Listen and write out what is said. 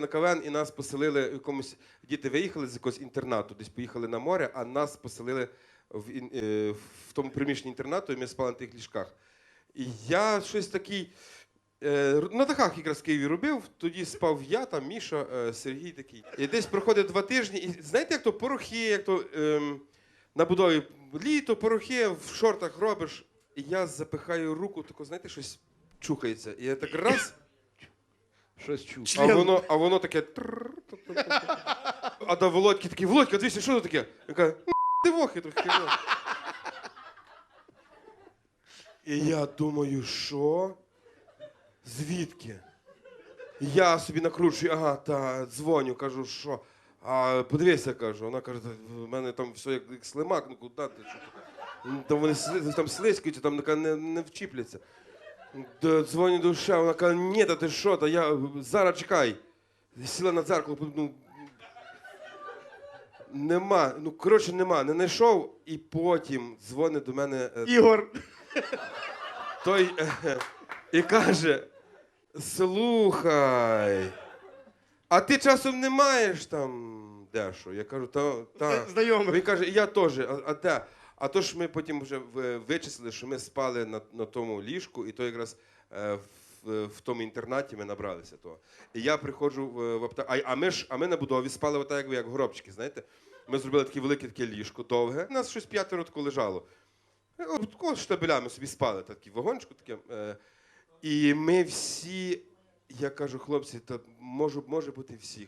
на КВН і нас поселили в якомусь. Діти виїхали з якогось інтернату, десь поїхали на море, а нас поселили в, е, в тому приміщенні інтернату, і ми спали на тих ліжках. І я щось такий. Е, на дахах якраз в Києві робив, тоді спав я, там Міша, е, Сергій такий. І десь проходить два тижні, і знаєте, як то порохи, як то ем, на будові літо, порохи в шортах робиш. І я запихаю руку, тако, знаєте, щось чухається. І я так раз, Щось чув. а воно, а воно таке. трррр. А до Володьки такий, Володька, дивися, що це таке? Він каже, «Ну, ти вохи трохи. ну». І я думаю, що? Звідки? Я собі накручую, ага, та дзвоню, кажу, що. А подивися, кажу. Вона каже, в мене там все як, як слимак, ну куди ти? Що ти? Ну, Там вони сли- там слизькаються, там не, не вчіпляться. Д- Дзвоню до душа, вона каже, ні, та ти що, та я зараз чекай. Сіла на дзеркало, ну, нема, ну коротше, нема, не знайшов, і потім дзвонить до мене е, Ігор. той е, і каже: слухай, а ти часом не маєш там дещо? Я кажу, та, та. Знайомий. Він каже, я теж, а, а де? А то ж ми потім вже вичислили, що ми спали на, на тому ліжку, і то якраз е, в, в тому інтернаті ми набралися того. І я приходжу в, аптеку. А, а ми ж а ми на будові спали отак, як як горобчики, знаєте? Ми зробили таке велике таке ліжко, довге. У нас щось п'ятеро тако лежало. Е, Такого штабелями собі спали, такі вагончику таке. Е, і ми всі, я кажу, хлопці, та може, може бути всі.